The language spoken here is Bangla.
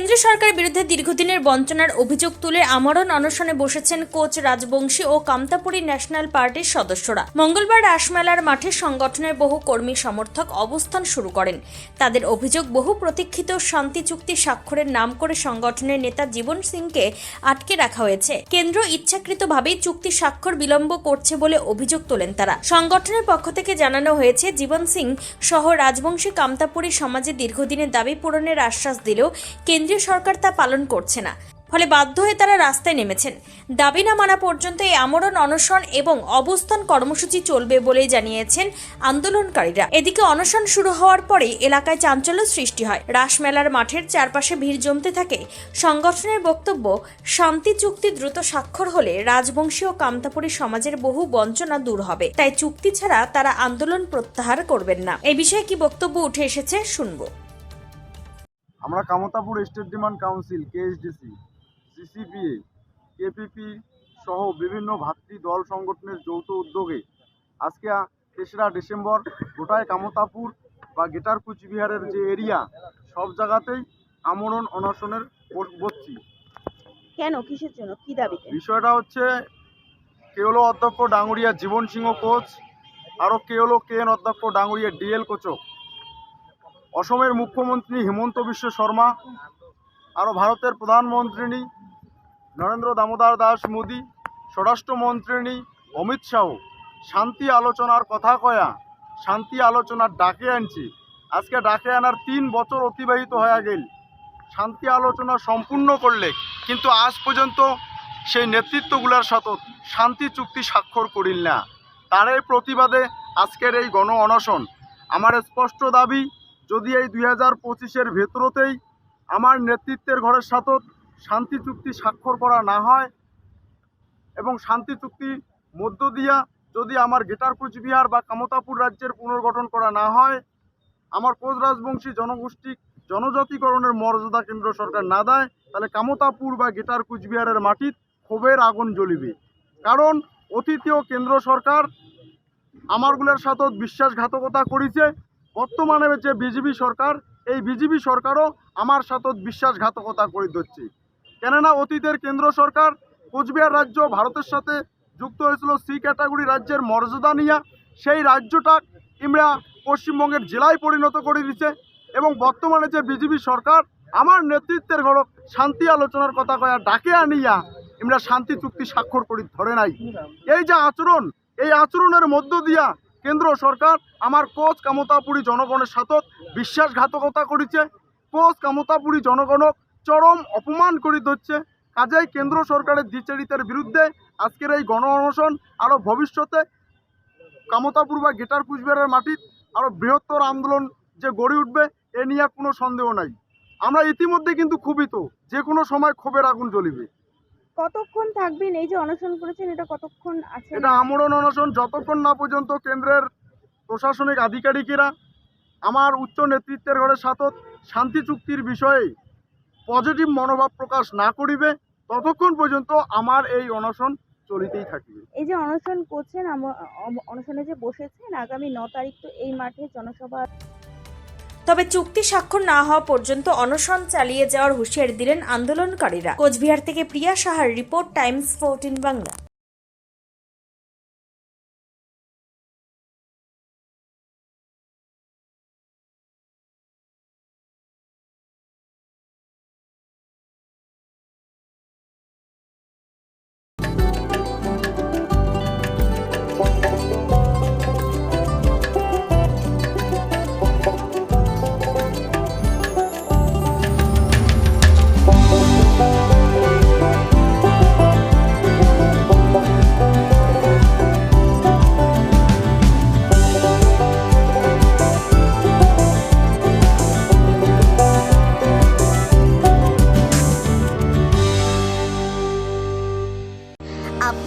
কেন্দ্রীয় সরকারের বিরুদ্ধে দীর্ঘদিনের বঞ্চনার অভিযোগ তুলে আমরণ অনশনে বসেছেন কোচ রাজবংশী ও কামতাপুরী ন্যাশনাল পার্টির সদস্যরা। মঙ্গলবার রাসমেলার মাঠে সংগঠনের বহু কর্মী সমর্থক অবস্থান শুরু করেন। তাদের অভিযোগ, বহু প্রতীক্ষিত শান্তি চুক্তি স্বাক্ষরের নাম করে সংগঠনের নেতা জীবন সিংকে আটকে রাখা হয়েছে। কেন্দ্র ইচ্ছাকৃতভাবেই চুক্তি স্বাক্ষর বিলম্ব করছে বলে অভিযোগ তোলেন তারা। সংগঠনের পক্ষ থেকে জানানো হয়েছে, জীবন সিং সহ রাজবংশী কামতাপুরী সমাজে দীর্ঘদিনের দাবি পূরণের আশ্বাস দিলেও কেন্দ্রীয় সরকার তা পালন করছে না। ফলে বাধ্য হয়ে তারা রাস্তায় নেমেছেন। দাবি না মানা পর্যন্ত এই আমরণ, অনশন এবং অবস্থান কর্মসূচি চলবে বলেই জানিয়েছেন আন্দোলনকারীরা। এদিকে অনশন শুরু হওয়ার পরেই এলাকায় চাঞ্চল্য সৃষ্টি হয়। রাসমেলার মাঠের চারপাশে ভিড় জমতে থাকে। সংগঠনের বক্তব্য, শান্তি চুক্তি দ্রুত স্বাক্ষর হলে রাজবংশী ও কামতাপুরী সমাজের বহু বঞ্চনা দূর হবে। তাই চুক্তি ছাড়া তারা আন্দোলন প্রত্যাহার করবেন না। এ বিষয়ে কি বক্তব্য উঠে এসেছে, শুনব। আমরা Kamtapur state demand council KSDC CCPA KPP সহ বিভিন্ন ভাতৃ দল সংগঠনের যৌথ উদ্যোগে আজকে তেসরা ডিসেম্বর গোটায় কামতাপুর বা গেটার কুচবিহারের যে এরিয়া সব জায়গাতেই আমরণ অনশনের বস- বসছি। কেন? কিসের জন্য? কি দাবিতে? বিষয়টা হচ্ছে কে হলো অধ্যক্ষ ডাঙ্গুরিয়া জীবন সিংহ কোচ আরও কে হলো কে এন অধ্যক্ষ ডাঙ্গুরিয়া ডিএল কোচক। অসমের মুখ্যমন্ত্রী হিমন্ত বিশ্ব শর্মা আরও ভারতের প্রধানমন্ত্রী নরেন্দ্র দামোদর দাস মোদী স্বরাষ্ট্রমন্ত্রী অমিত শাহ। শান্তি আলোচনার কথা কয়া, শান্তি আলোচনার ডাকে আনছি। আজকে ডাকে আনার তিন বছর অতিবাহিত হয়ে গেল। শান্তি আলোচনা সম্পূর্ণ করলে, কিন্তু আজ পর্যন্ত সেই নেতৃত্বগুলোর সাথে শান্তি চুক্তি স্বাক্ষর করিল না। তারই প্রতিবাদে আজকের এই গণ অনশন। আমার স্পষ্ট দাবি যদি এই দুই হাজার পঁচিশের ভেতরতেই আমার নেতৃত্বের ঘরের সাথে শান্তি চুক্তি স্বাক্ষর করা না হয় এবং শান্তি চুক্তি মধ্য দিয়া যদি আমার গেটার কুচবিহার বা কামতাপুর রাজ্যের পুনর্গঠন করা না হয়, আমার কোচ রাজবংশী জনগোষ্ঠী জনজাতিকরণের মর্যাদা কেন্দ্র সরকার না দেয়, তাহলে কামতাপুর বা গেটার কুচবিহারের মাটিত ক্ষোভের আগুন জ্বলিবে। কারণ অতীতীয় কেন্দ্র সরকার আমারগুলোর সাথে বিশ্বাসঘাতকতা করেছে বর্তমানে যে বিজেপি সরকার। এই বিজেপি সরকারও আমার সাথে বিশ্বাসঘাতকতা করে দিচ্ছে কেননা অতীতের কেন্দ্র সরকার কোচবিহার রাজ্য ভারতের সাথে যুক্ত হয়েছিল সি ক্যাটাগরি রাজ্যের মর্যাদা নিয়ে। সেই রাজ্যটা ইমরা পশ্চিমবঙ্গের জেলায় পরিণত করে দিচ্ছে এবং বর্তমানে যে বিজেপি সরকার, আমার নেতৃত্বের ঘরক শান্তি আলোচনার কথা কয়া ডাকে আনিয়া আমরা শান্তি চুক্তি স্বাক্ষর করি ধরে নাই। এই যে আচরণ, এই আচরণের মধ্য দিয়া কেন্দ্র সরকার আমার কোচ কামতাপুরী জনগণের সাথে বিশ্বাসঘাতকতা করেছে। কোচ কামতাপুরী জনগণক চরম অপমান করে ধরছে। কাজেই কেন্দ্র সরকারের দ্বিচারিতার বিরুদ্ধে আজকের এই গণ অনশন আরও ভবিষ্যতে কামতাপুর বা গেটার কুচবিহারের মাটির আরও বৃহত্তর আন্দোলন যে গড়ে উঠবে, এ নিয়ে কোনো সন্দেহ নাই। আমরা ইতিমধ্যে কিন্তু ক্ষুবিত যে কোনো সময় ক্ষোভের আগুন জ্বলিবে। কতক্ষণ থাকবেন? এই যে অনশন করেছেন এটা কতক্ষণ আছে এটা আমরণ অনশন যতক্ষণ না পর্যন্ত কেন্দ্রের প্রশাসনিক আধিকারিকেরা আমার উচ্চ নেতৃত্বের ঘরের সাথে শান্তি চুক্তির বিষয়ে পজিটিভ মনোভাব প্রকাশ না করিবে ততক্ষণ পর্যন্ত আমার এই অনশন চলিতেই থাকিবে। এই যে অনশন করছেন অনশনে যে বসেছেন আগামী ন তারিখ তো এই মাঠে জনসভা তবে চুক্তি স্বাক্ষর না হওয়া পর্যন্ত অনশন চালিয়ে যাওয়ার হুঁশিয়ারি দিলেন আন্দোলনকারীরা। কোচবিহার থেকে প্রিয়া সাহার রিপোর্ট, টাইমস, ফোরটিন বাংলা।